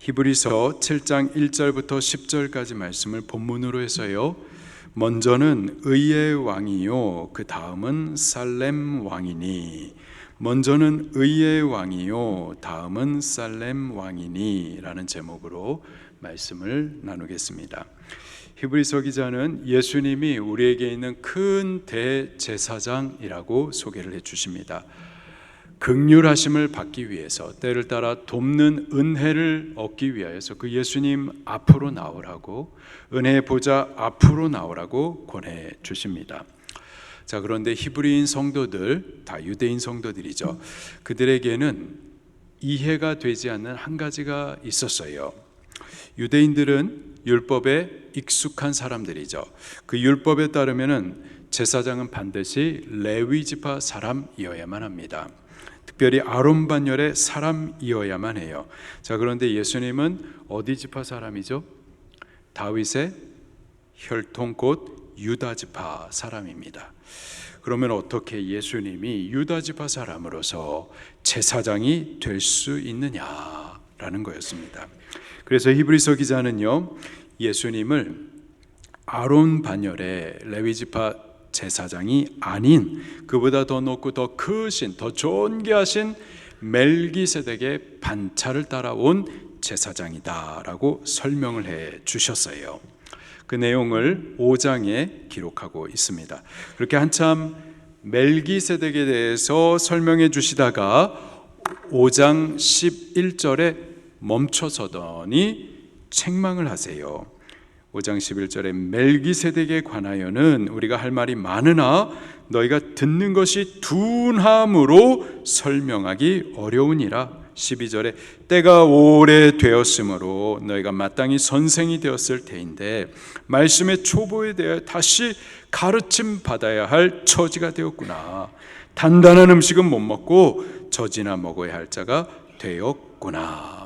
히브리서 7장 1절부터 10절까지 말씀을 본문으로 해서요. 먼저는 의의 왕이요 그 다음은 살렘 왕이니 먼저는 의의 왕이요 다음은 살렘 왕이니라는 제목으로 말씀을 나누겠습니다. 히브리서 기자는 예수님이 우리에게 있는 큰 대제사장이라고 소개를 해 주십니다. 극률하심을 받기 위해서 때를 따라 돕는 은혜를 얻기 위하여서 그 예수님 앞으로 나오라고 은혜의 보좌 앞으로 나오라고 권해 주십니다. 자 그런데 히브리인 성도들 다 유대인 성도들이죠. 그들에게는 이해가 되지 않는 한 가지가 있었어요. 유대인들은 율법에 익숙한 사람들이죠. 그 율법에 따르면은 제사장은 반드시 레위 지파 사람이어야만 합니다. 특별히 아론 반열의 사람이어야만 해요. 자, 그런데 예수님은 어디 지파 사람이죠? 다윗의 혈통 곧 유다 지파 사람입니다. 그러면 어떻게 예수님이 유다 지파 사람으로서 제사장이 될 수 있느냐라는 거였습니다. 그래서 히브리서 기자는요. 예수님을 아론 반열의 레위 지파 제사장이 아닌 그보다 더 높고 더 크신 더 존귀하신 멜기세덱의 반차를 따라온 제사장이다라고 설명을 해 주셨어요. 그 내용을 5장에 기록하고 있습니다. 그렇게 한참 멜기세덱에 대해서 설명해 주시다가 5장 11절에 멈춰서더니 책망을 하세요. 5장 11절에 멜기세덱에 관하여는 우리가 할 말이 많으나 너희가 듣는 것이 둔함으로 설명하기 어려우니라. 12절에 때가 오래 되었으므로 너희가 마땅히 선생이 되었을 때인데 말씀의 초보에 대해 다시 가르침 받아야 할 처지가 되었구나. 단단한 음식은 못 먹고 젖이나 먹어야 할 자가 되었구나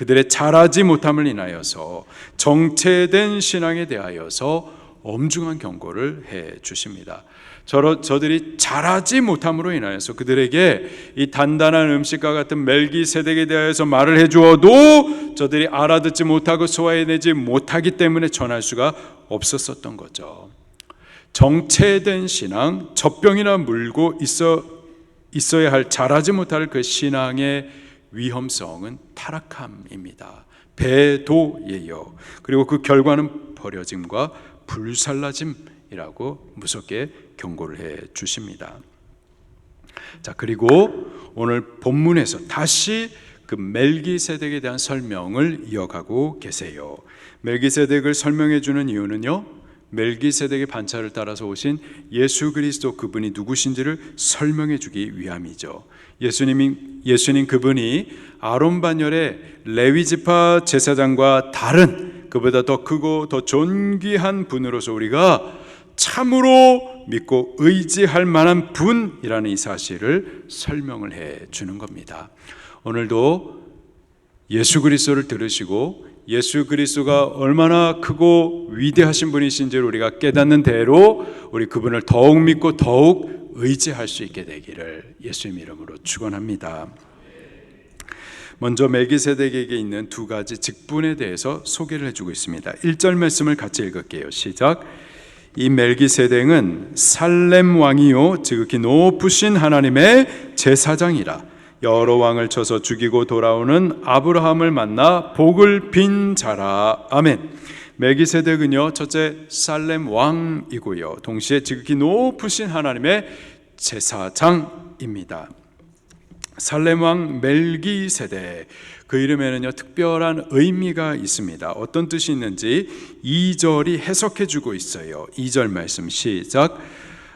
그들의 잘하지 못함을 인하여서 정체된 신앙에 대하여서 엄중한 경고를 해 주십니다. 저, 저들이 잘하지 못함으로 인하여서 그들에게 이 단단한 음식과 같은 멜기세덱에 대하여서 말을 해 주어도 저들이 알아듣지 못하고 소화해내지 못하기 때문에 전할 수가 없었었던 거죠. 정체된 신앙, 젖병이나 물고 있어 있어야 할 잘하지 못할 그 신앙의 위험성은 타락함입니다. 배도예요. 그리고 그 결과는 버려짐과 불살라짐이라고 무섭게 경고를 해 주십니다. 자, 그리고 오늘 본문에서 다시 그 멜기세덱에 대한 설명을 이어가고 계세요. 멜기세덱을 설명해 주는 이유는요. 멜기세덱의 반차를 따라서 오신 예수 그리스도 그분이 누구신지를 설명해 주기 위함이죠. 예수님이 예수님 그분이 아론 반열의 레위 지파 제사장과 다른 그보다 더 크고 더 존귀한 분으로서 우리가 참으로 믿고 의지할 만한 분이라는 이 사실을 설명을 해 주는 겁니다. 오늘도 예수 그리스도를 들으시고 예수 그리스도가 얼마나 크고 위대하신 분이신지를 우리가 깨닫는 대로 우리 그분을 더욱 믿고 더욱 의지할 수 있게 되기를 예수님 이름으로 축원합니다. 먼저 멜기세덱에게 있는 두 가지 직분에 대해서 소개를 해주고 있습니다. 1절 말씀을 같이 읽을게요. 시작. 이 멜기세덱은 살렘 왕이요 지극히 높으신 하나님의 제사장이라 여러 왕을 쳐서 죽이고 돌아오는 아브라함을 만나 복을 빈 자라. 아멘. 멜기세덱은요 첫째 살렘 왕이고요 동시에 지극히 높으신 하나님의 제사장입니다. 살렘 왕 멜기세덱 그 이름에는요 특별한 의미가 있습니다. 어떤 뜻이 있는지 2절이 해석해 주고 있어요. 2절 말씀 시작.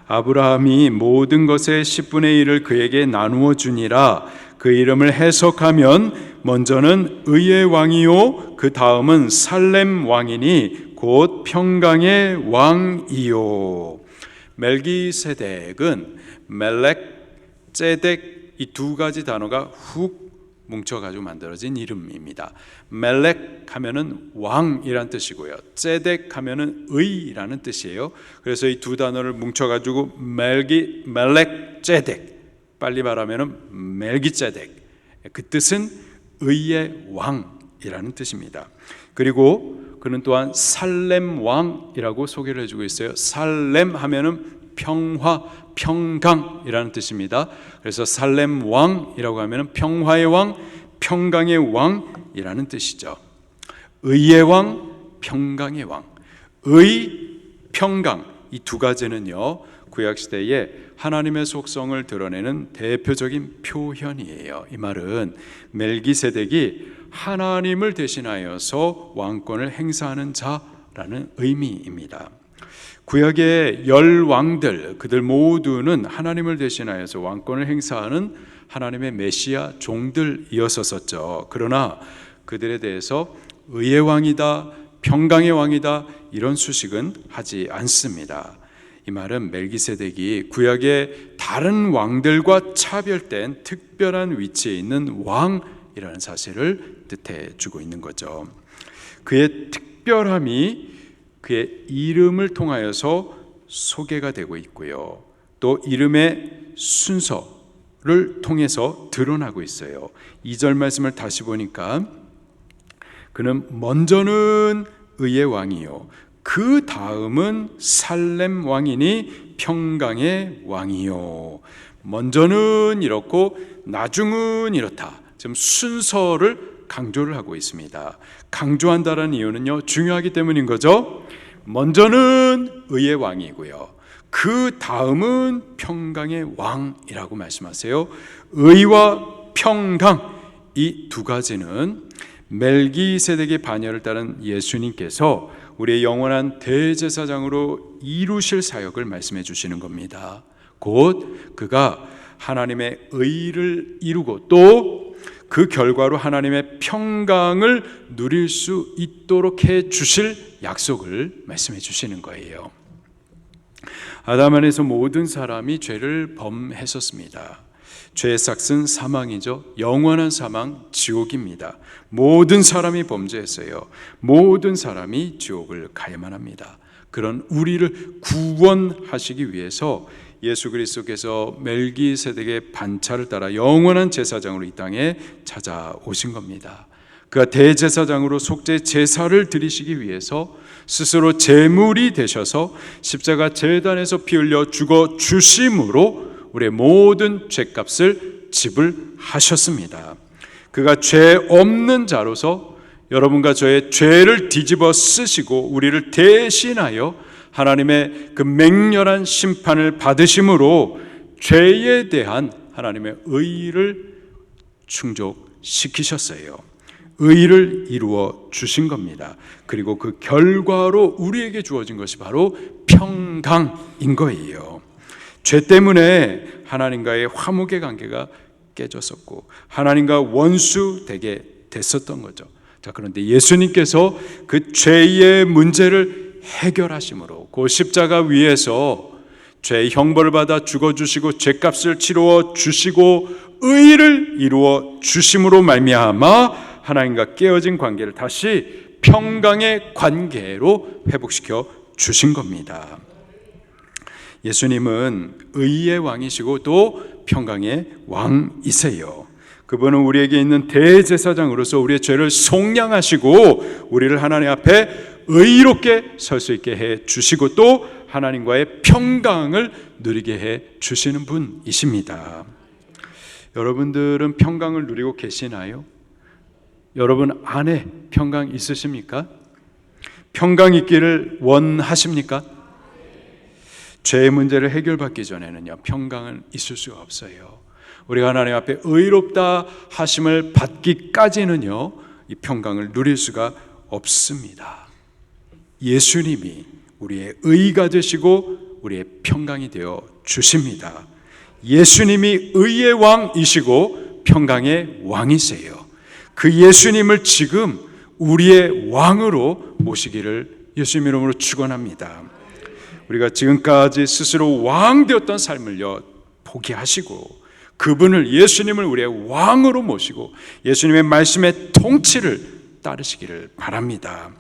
아브라함이 모든 것의 10분의 1을 그에게 나누어 주니라. 그 이름을 해석하면 먼저는 의의 왕이요 그 다음은 살렘 왕이니 곧 평강의 왕이요. 멜기세덱은 멜렉 제덱 이 두 가지 단어가 훅 뭉쳐가지고 만들어진 이름입니다. 멜렉 하면은 왕이란 뜻이고요. 제덱 하면은 의라는 뜻이에요. 그래서 이 두 단어를 뭉쳐가지고 멜기 멜렉 제덱 빨리 말하면은 멜기 제덱 그 뜻은 의의 왕이라는 뜻입니다. 그리고 그는 또한 살렘 왕이라고 소개를 해주고 있어요. 살렘 하면은 평화, 평강이라는 뜻입니다. 그래서 살렘 왕이라고 하면은 평화의 왕, 평강의 왕이라는 뜻이죠. 의의 왕, 평강의 왕. 의, 평강 이 두 가지는요. 구약 시대에 하나님의 속성을 드러내는 대표적인 표현이에요. 이 말은 멜기세덱이 하나님을 대신하여서 왕권을 행사하는 자라는 의미입니다. 구약의 열 왕들 그들 모두는 하나님을 대신하여서 왕권을 행사하는 하나님의 메시아 종들이었었죠. 그러나 그들에 대해서 의의 왕이다, 평강의 왕이다 이런 수식은 하지 않습니다. 이 말은 멜기세덱이 구약의 다른 왕들과 차별된 특별한 위치에 있는 왕이라는 사실을 뜻해 주고 있는 거죠. 그의 특별함이 그의 이름을 통하여서 소개가 되고 있고요. 또 이름의 순서를 통해서 드러나고 있어요. 2절 말씀을 다시 보니까 그는 먼저는 의의 왕이요. 그 다음은 살렘 왕이니 평강의 왕이요. 먼저는 이렇고 나중은 이렇다. 지금 순서를 강조를 하고 있습니다. 강조한다는 이유는요 중요하기 때문인 거죠. 먼저는 의의 왕이고요. 그 다음은 평강의 왕이라고 말씀하세요. 의와 평강 이 두 가지는 멜기세덱의 반열을 따른 예수님께서 우리의 영원한 대제사장으로 이루실 사역을 말씀해 주시는 겁니다. 곧 그가 하나님의 의를 이루고 또 그 결과로 하나님의 평강을 누릴 수 있도록 해 주실 약속을 말씀해 주시는 거예요. 아담 안에서 모든 사람이 죄를 범했었습니다. 죄의 삭은 사망이죠. 영원한 사망, 지옥입니다. 모든 사람이 범죄했어요. 모든 사람이 지옥을 가야만 합니다. 그런 우리를 구원하시기 위해서 예수 그리스도께서 멜기세덱의 반차를 따라 영원한 제사장으로 이 땅에 찾아오신 겁니다. 그가 대제사장으로 속죄 제사를 드리시기 위해서 스스로 제물이 되셔서 십자가 제단에서 피 흘려 죽어 주심으로 우리의 모든 죄값을 지불하셨습니다. 그가 죄 없는 자로서 여러분과 저의 죄를 뒤집어 쓰시고 우리를 대신하여 하나님의 그 맹렬한 심판을 받으심으로 죄에 대한 하나님의 의를 충족시키셨어요. 의를 이루어 주신 겁니다. 그리고 그 결과로 우리에게 주어진 것이 바로 평강인 거예요. 죄 때문에 하나님과의 화목의 관계가 깨졌었고 하나님과 원수 되게 됐었던 거죠. 자, 그런데 예수님께서 그 죄의 문제를 해결하심으로 그 십자가 위에서 죄의 형벌을 받아 죽어 주시고 죄값을 치루어 주시고 의를 이루어 주심으로 말미암아 하나님과 깨어진 관계를 다시 평강의 관계로 회복시켜 주신 겁니다. 예수님은 의의 왕이시고 또 평강의 왕이세요. 그분은 우리에게 있는 대제사장으로서 우리의 죄를 속량하시고 우리를 하나님 앞에 의롭게 설 수 있게 해 주시고 또 하나님과의 평강을 누리게 해 주시는 분이십니다. 여러분들은 평강을 누리고 계시나요? 여러분 안에 평강 있으십니까? 평강 있기를 원하십니까? 죄의 문제를 해결받기 전에는요 평강은 있을 수가 없어요. 우리가 하나님 앞에 의롭다 하심을 받기까지는요 이 평강을 누릴 수가 없습니다. 예수님이 우리의 의가 되시고 우리의 평강이 되어 주십니다. 예수님이 의의 왕이시고 평강의 왕이세요. 그 예수님을 지금 우리의 왕으로 모시기를 예수님 이름으로 축원합니다. 우리가 지금까지 스스로 왕 되었던 삶을요 포기하시고 그분을 예수님을 우리의 왕으로 모시고 예수님의 말씀의 통치를 따르시기를 바랍니다.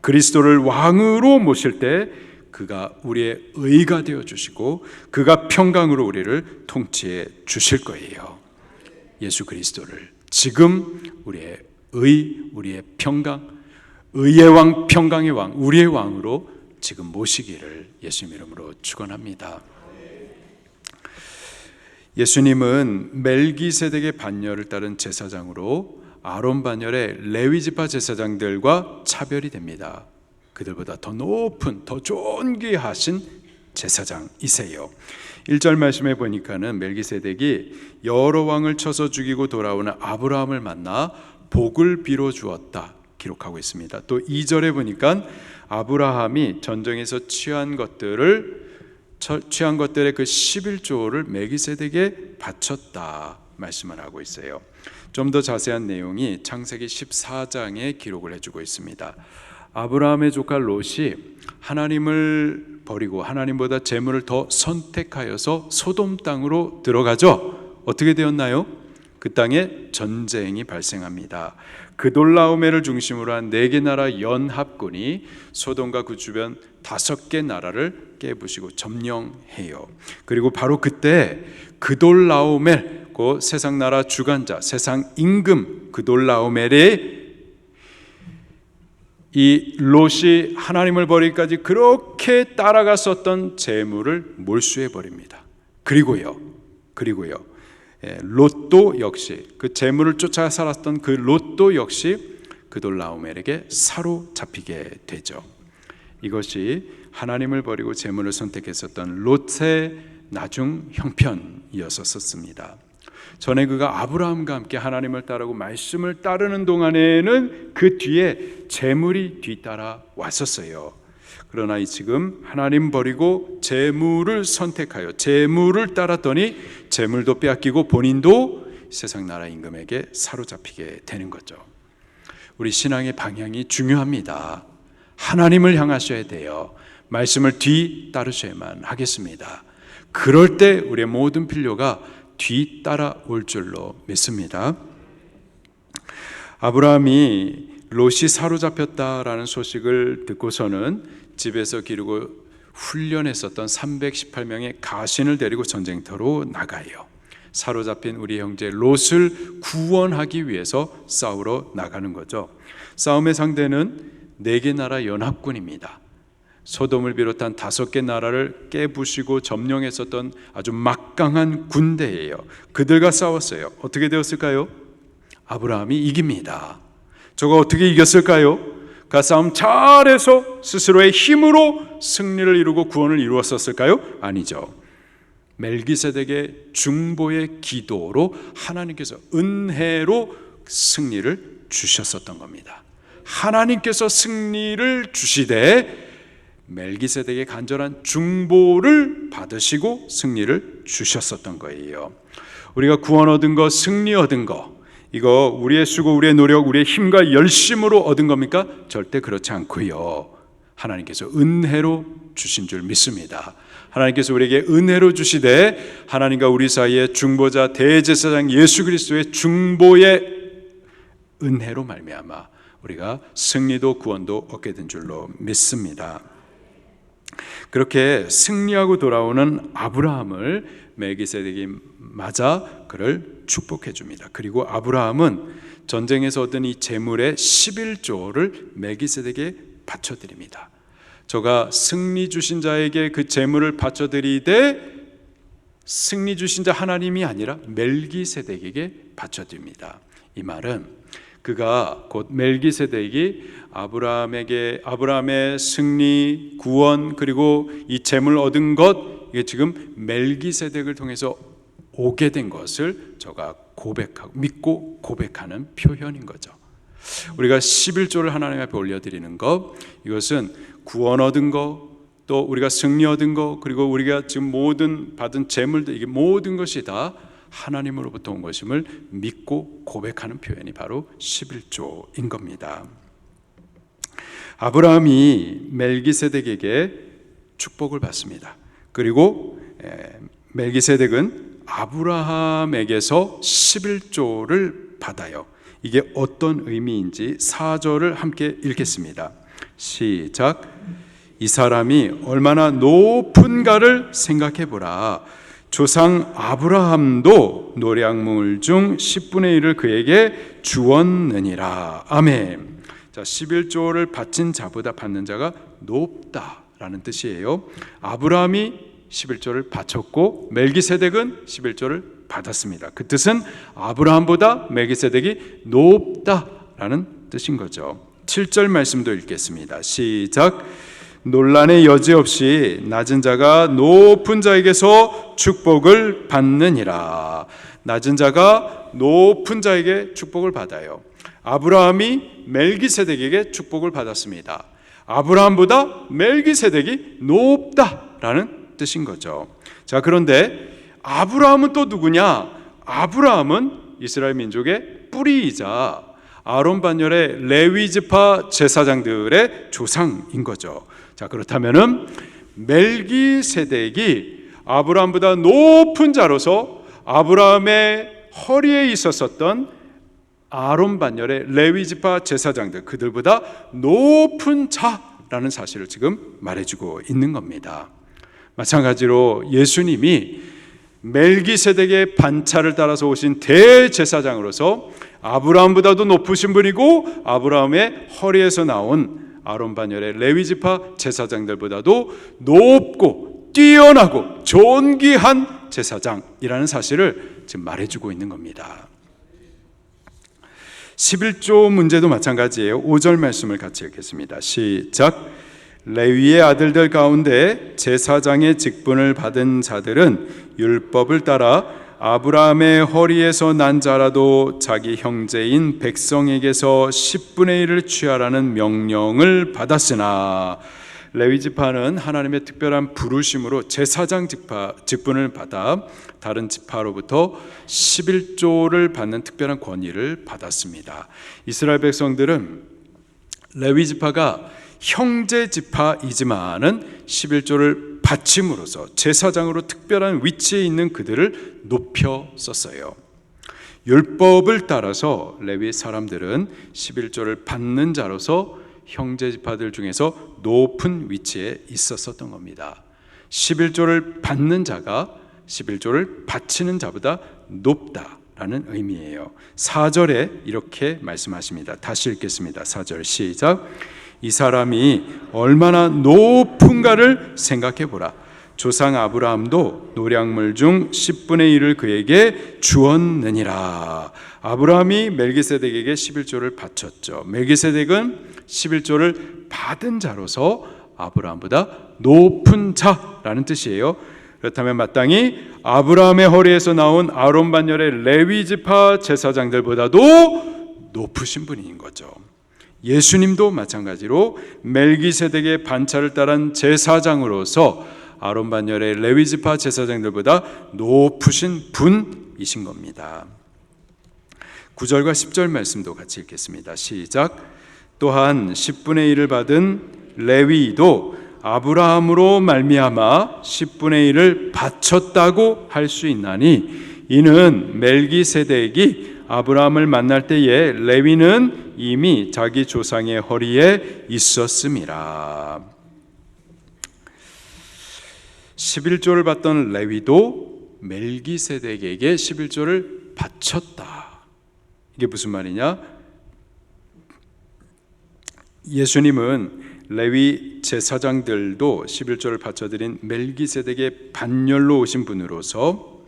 그리스도를 왕으로 모실 때 그가 우리의 의가 되어 주시고 그가 평강으로 우리를 통치해 주실 거예요. 예수 그리스도를 지금 우리의 의 우리의 평강, 의의 왕 평강의 왕 우리의 왕으로 지금 모시기를 예수님 이름으로 축원합니다. 예수님은 멜기세덱의 반열을 따른 제사장으로 아론 반열의 레위 지파 제사장들과 차별이 됩니다. 그들보다 더 높은 더 존귀하신 제사장이세요. 1절 말씀에 보니까는 멜기세덱이 여러 왕을 쳐서 죽이고 돌아오는 아브라함을 만나 복을 빌어 주었다 기록하고 있습니다. 또 2절에 보니까 아브라함이 전쟁에서 취한 것들을 취한 것들의 그 11조를 멜기세덱에 바쳤다 말씀을 하고 있어요. 좀 더 자세한 내용이 창세기 14장에 기록을 해주고 있습니다. 아브라함의 조카 롯이 하나님을 버리고 하나님보다 재물을 더 선택하여서 소돔 땅으로 들어가죠. 어떻게 되었나요? 그 땅에 전쟁이 발생합니다. 그돌라오메를 중심으로 한 네 개 나라 연합군이 소돔과 그 주변 다섯 개 나라를 깨부시고 점령해요. 그리고 바로 그때 그돌라오멜 그 세상 나라 주관자, 세상 임금 그돌라오멜의 이 롯이 하나님을 버리기까지 그렇게 따라갔었던 재물을 몰수해 버립니다. 그리고요, 그리고요, 예, 롯도 역시 그 재물을 쫓아 살았던 그 롯도 역시 그돌라오멜에게 사로잡히게 되죠. 이것이 하나님을 버리고 재물을 선택했었던 롯의 나중 형편이었었습니다. 전에 그가 아브라함과 함께 하나님을 따르고 말씀을 따르는 동안에는 그 뒤에 재물이 뒤따라 왔었어요. 그러나 지금 하나님 버리고 재물을 선택하여 재물을 따랐더니 재물도 빼앗기고 본인도 세상 나라 임금에게 사로잡히게 되는 거죠. 우리 신앙의 방향이 중요합니다. 하나님을 향하셔야 돼요. 말씀을 뒤 따르셔야만 하겠습니다. 그럴 때 우리의 모든 필요가 뒤따라올 줄로 믿습니다. 아브라함이 롯이 사로잡혔다라는 소식을 듣고서는 집에서 기르고 훈련했었던 318명의 가신을 데리고 전쟁터로 나가요. 사로잡힌 우리 형제 롯을 구원하기 위해서 싸우러 나가는 거죠. 싸움의 상대는 네 개 나라 연합군입니다. 소돔을 비롯한 다섯 개 나라를 깨부시고 점령했었던 아주 막강한 군대예요. 그들과 싸웠어요. 어떻게 되었을까요? 아브라함이 이깁니다. 저거 어떻게 이겼을까요? 그 싸움 잘해서 스스로의 힘으로 승리를 이루고 구원을 이루었었을까요? 아니죠. 멜기세덱의 중보의 기도로 하나님께서 은혜로 승리를 주셨었던 겁니다. 하나님께서 승리를 주시되 멜기세덱의 간절한 중보를 받으시고 승리를 주셨었던 거예요. 우리가 구원 얻은 거, 승리 얻은 거, 이거 우리의 수고, 우리의 노력, 우리의 힘과 열심으로 얻은 겁니까? 절대 그렇지 않고요. 하나님께서 은혜로 주신 줄 믿습니다. 하나님께서 우리에게 은혜로 주시되 하나님과 우리 사이에 중보자 대제사장 예수 그리스도의 중보의 은혜로 말미암아 우리가 승리도 구원도 얻게 된 줄로 믿습니다. 그렇게 승리하고 돌아오는 아브라함을 멜기세덱이 맞아 그를 축복해 줍니다. 그리고 아브라함은 전쟁에서 얻은 이 재물의 11조를 멜기세덱에 바쳐 드립니다. 저가 승리 주신 자에게 그 재물을 바쳐 드리되 승리 주신 자 하나님이 아니라 멜기세덱에게 바쳐 드립니다. 이 말은 그가 곧 멜기세덱이 아브라함에게 아브라함의 승리, 구원 그리고 이 재물 얻은 것 이게 지금 멜기세덱을 통해서 오게 된 것을 저가 고백하고 믿고 고백하는 표현인 거죠. 우리가 11조를 하나님 앞에 올려드리는 것 이것은 구원 얻은 것, 또 우리가 승리 얻은 것, 그리고 우리가 지금 모든 받은 재물들 이게 모든 것이 다 하나님으로부터 온 것임을 믿고 고백하는 표현이 바로 11조인 겁니다. 아브라함이 멜기세덱에게 축복을 받습니다. 그리고 멜기세덱은 아브라함에게서 11조를 받아요. 이게 어떤 의미인지 4절을 함께 읽겠습니다. 시작. 이 사람이 얼마나 높은가를 생각해 보라. 조상 아브라함도 노량물 중 10분의 1을 그에게 주었느니라. 아멘. 자, 11조를 바친 자보다 받는 자가 높다라는 뜻이에요. 아브라함이 11조를 바쳤고 멜기세덱은 11조를 받았습니다. 그 뜻은 아브라함보다 멜기세덱이 높다라는 뜻인 거죠. 7절 말씀도 읽겠습니다. 시작. 논란의 여지 없이 낮은 자가 높은 자에게서 축복을 받느니라. 낮은 자가 높은 자에게 축복을 받아요. 아브라함이 멜기세덱에게 축복을 받았습니다. 아브라함보다 멜기세덱이 높다라는 뜻인 거죠. 자, 그런데 아브라함은 또 누구냐? 아브라함은 이스라엘 민족의 뿌리이자 아론 반열의 레위 지파 제사장들의 조상인 거죠. 자, 그렇다면은 멜기세덱이 아브라함보다 높은 자로서 아브라함의 허리에 있었었던 아론 반열의 레위 지파 제사장들 그들보다 높은 자라는 사실을 지금 말해주고 있는 겁니다. 마찬가지로 예수님이 멜기세덱의 반차를 따라서 오신 대제사장으로서 아브라함보다도 높으신 분이고 아브라함의 허리에서 나온 아론 반열의 레위 지파 제사장들보다도 높고 뛰어나고 존귀한 제사장이라는 사실을 지금 말해주고 있는 겁니다. 11조 문제도 마찬가지예요. 5절 말씀을 같이 읽겠습니다. 시작. 레위의 아들들 가운데 제사장의 직분을 받은 자들은 율법을 따라 아브라함의 허리에서 난 자라도 자기 형제인 백성에게서 10분의 1을 취하라는 명령을 받았으나 레위 지파는 하나님의 특별한 부르심으로 제사장 직파, 직분을 받아 다른 지파로부터 11조를 받는 특별한 권위를 받았습니다. 이스라엘 백성들은 레위 지파가 형제 지파이지만은 11조를 바침으로써 제사장으로 특별한 위치에 있는 그들을 높여 썼어요. 율법을 따라서 레위 사람들은 11조를 받는 자로서 형제 지파들 중에서 높은 위치에 있었었던 겁니다. 11조를 받는 자가 11조를 바치는 자보다 높다라는 의미예요. 4절에 이렇게 말씀하십니다. 다시 읽겠습니다. 4절 시작. 이 사람이 얼마나 높은가를 생각해 보라. 조상 아브라함도 노량물 중 10분의 1을 그에게 주었느니라. 아브라함이 멜기세덱에게 11조를 바쳤죠. 멜기세덱은 11조를 받은 자로서 아브라함보다 높은 자라는 뜻이에요. 그렇다면 마땅히 아브라함의 허리에서 나온 아론 반열의 레위 지파 제사장들보다도 높으신 분인 거죠. 예수님도 마찬가지로 멜기세덱의 반차를 따른 제사장으로서 아론 반열의 레위 지파 제사장들보다 높으신 분이신 겁니다. 9절과 10절 말씀도 같이 읽겠습니다. 시작. 또한 10분의 1을 받은 레위도 아브라함으로 말미암아 10분의 1을 바쳤다고 할 수 있나니 이는 멜기세덱이 아브라함을 만날 때에 레위는 이미 자기 조상의 허리에 있었음이라. 11조를 받던 레위도 멜기세덱에게 11조를 바쳤다. 이게 무슨 말이냐? 예수님은 레위 제사장들도 11조를 바쳐드린 멜기세덱의 반열로 오신 분으로서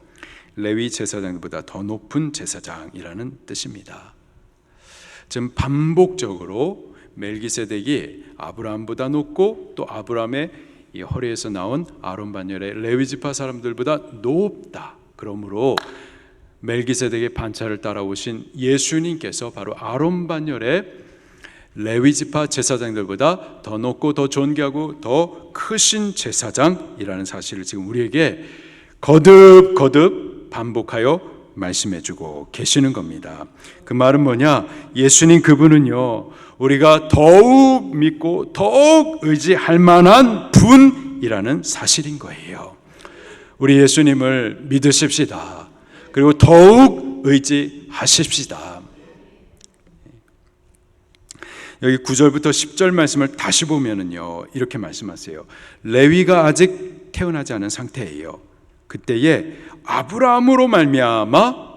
레위 제사장보다 더 높은 제사장이라는 뜻입니다. 지금 반복적으로 멜기세덱이 아브라함보다 높고 또 아브라함의 이 허리에서 나온 아론 반열의 레위 지파 사람들보다 높다. 그러므로 멜기세덱의 반차를 따라오신 예수님께서 바로 아론 반열의 레위 지파 제사장들보다 더 높고 더 존귀하고 더 크신 제사장이라는 사실을 지금 우리에게 거듭 거듭 반복하여 말씀해주고 계시는 겁니다. 그 말은 뭐냐? 예수님 그분은요, 우리가 더욱 믿고 더욱 의지할 만한 분이라는 사실인 거예요. 우리 예수님을 믿으십시다. 그리고 더욱 의지하십시다. 여기 9절부터 10절 말씀을 다시 보면은요, 이렇게 말씀하세요. 레위가 아직 태어나지 않은 상태예요. 그때에 아브라함으로 말미암아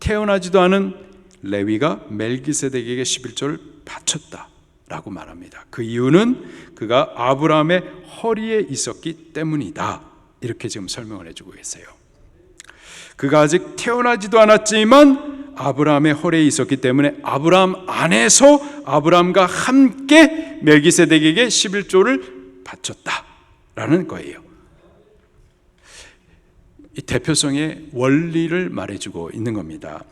태어나지도 않은 레위가 멜기세덱에게 11조를 바쳤다라고 말합니다. 그 이유는 그가 아브라함의 허리에 있었기 때문이다. 이렇게 지금 설명을 해주고 계세요. 그가 아직 태어나지도 않았지만 아브라함의 허리에 있었기 때문에 아브라함 안에서 아브라함과 함께 멜기세덱에게 11조를 바쳤다라는 거예요. 이 대표성의 원리를 말해주고 있는 겁니다.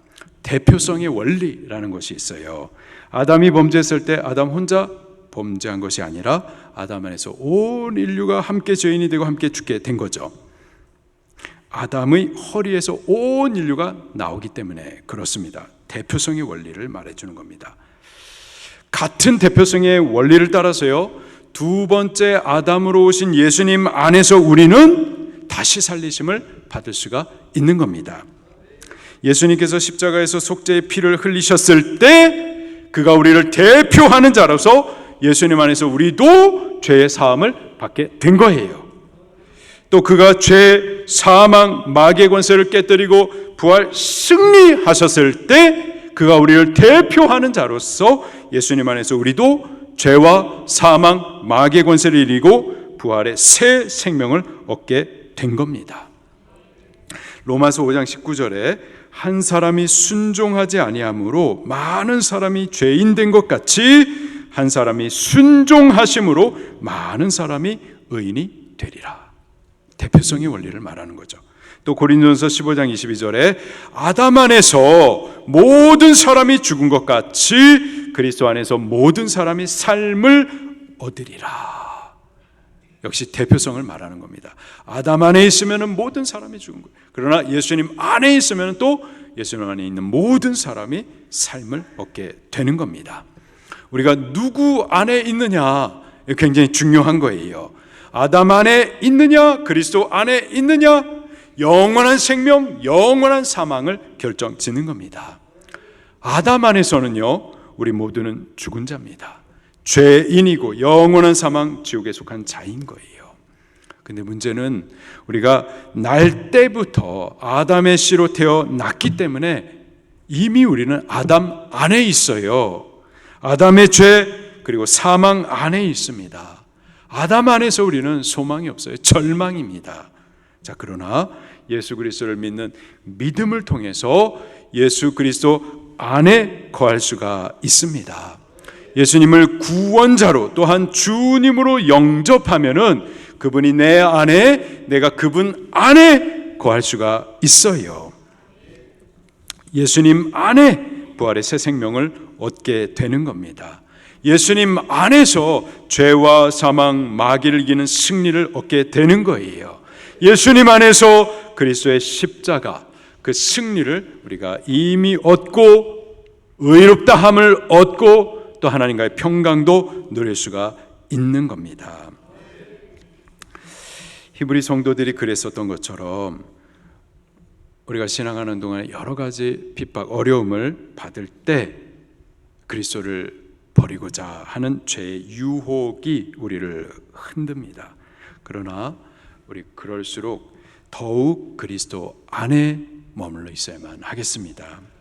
대표성의 원리라는 것이 있어요. 아담이 범죄했을 때 아담 혼자 범죄한 것이 아니라 아담 안에서 온 인류가 함께 죄인이 되고 함께 죽게 된 거죠. 아담의 허리에서 온 인류가 나오기 때문에 그렇습니다. 대표성의 원리를 말해주는 겁니다. 같은 대표성의 원리를 따라서요, 두 번째 아담으로 오신 예수님 안에서 우리는 다시 살리심을 받을 수가 있는 겁니다. 예수님께서 십자가에서 속죄의 피를 흘리셨을 때 그가 우리를 대표하는 자로서 예수님 안에서 우리도 죄의 사함을 받게 된 거예요. 또 그가 죄, 사망, 마귀의 권세를 깨뜨리고 부활 승리하셨을 때 그가 우리를 대표하는 자로서 예수님 안에서 우리도 죄와 사망, 마귀의 권세를 이기고 부활의 새 생명을 얻게 된 겁니다. 로마서 5장 19절에 한 사람이 순종하지 아니함으로 많은 사람이 죄인 된 것 같이 한 사람이 순종하심으로 많은 사람이 의인이 되리라. 대표성의 원리를 말하는 거죠. 또 고린도전서 15장 22절에 아담 안에서 모든 사람이 죽은 것 같이 그리스도 안에서 모든 사람이 삶을 얻으리라. 역시 대표성을 말하는 겁니다. 아담 안에 있으면 모든 사람이 죽은 거예요. 그러나 예수님 안에 있으면 또 예수님 안에 있는 모든 사람이 삶을 얻게 되는 겁니다. 우리가 누구 안에 있느냐 굉장히 중요한 거예요. 아담 안에 있느냐, 그리스도 안에 있느냐, 영원한 생명, 영원한 사망을 결정 짓는 겁니다. 아담 안에서는요, 우리 모두는 죽은 자입니다. 죄인이고 영원한 사망 지옥에 속한 자인 거예요. 근데 문제는 우리가 날 때부터 아담의 씨로 태어 났기 때문에 이미 우리는 아담 안에 있어요. 아담의 죄 그리고 사망 안에 있습니다. 아담 안에서 우리는 소망이 없어요. 절망입니다. 자, 그러나 예수 그리스도를 믿는 믿음을 통해서 예수 그리스도 안에 거할 수가 있습니다. 예수님을 구원자로 또한 주님으로 영접하면은 그분이 내 안에 내가 그분 안에 거할 수가 있어요. 예수님 안에 부활의 새 생명을 얻게 되는 겁니다. 예수님 안에서 죄와 사망, 마귀를 이기는 승리를 얻게 되는 거예요. 예수님 안에서 그리스도의 십자가 그 승리를 우리가 이미 얻고 의롭다함을 얻고 또 하나님과의 평강도 누릴 수가 있는 겁니다. 히브리 성도들이 그랬었던 것처럼 우리가 신앙하는 동안에 여러 가지 핍박, 어려움을 받을 때 그리스도를 버리고자 하는 죄의 유혹이 우리를 흔듭니다. 그러나 우리 그럴수록 더욱 그리스도 안에 머물러 있어야만 하겠습니다.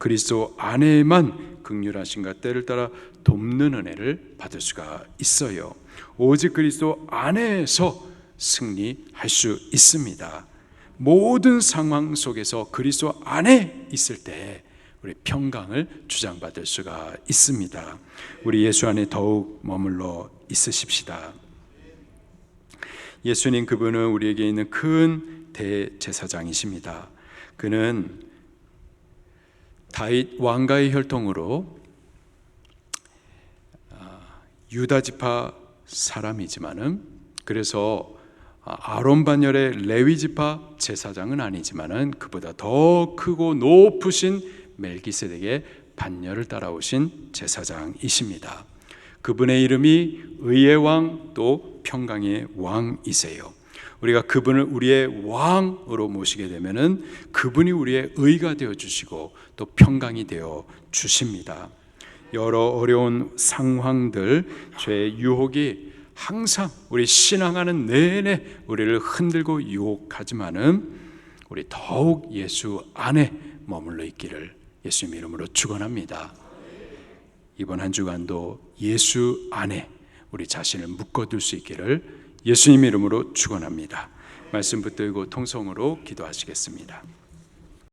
그리스도 안에만 극률하신가 때를 따라 돕는 은혜를 받을 수가 있어요. 오직 그리스도 안에서 승리할 수 있습니다. 모든 상황 속에서 그리스도 안에 있을 때 우리 평강을 주장받을 수가 있습니다. 우리 예수 안에 더욱 머물러 있으십시다. 예수님 그분은 우리에게 있는 큰 대제사장이십니다. 그는 다윗 왕가의 혈통으로 아, 유다 지파 사람이지만은 그래서 아론 반열의 레위 지파 제사장은 아니지만은 그보다 더 크고 높으신 멜기세덱의 반열을 따라오신 제사장이십니다. 그분의 이름이 의의 왕 또 평강의 왕이세요. 우리가 그분을 우리의 왕으로 모시게 되면은 그분이 우리의 의가 되어 주시고 또 평강이 되어 주십니다. 여러 어려운 상황들, 죄의 유혹이 항상 우리 신앙하는 내내 우리를 흔들고 유혹하지만은 우리 더욱 예수 안에 머물러 있기를 예수님 이름으로 축원합니다. 이번 한 주간도 예수 안에 우리 자신을 묶어둘 수 있기를 예수님 이름으로 축원합니다. 말씀 붙들고 통성으로 기도하시겠습니다.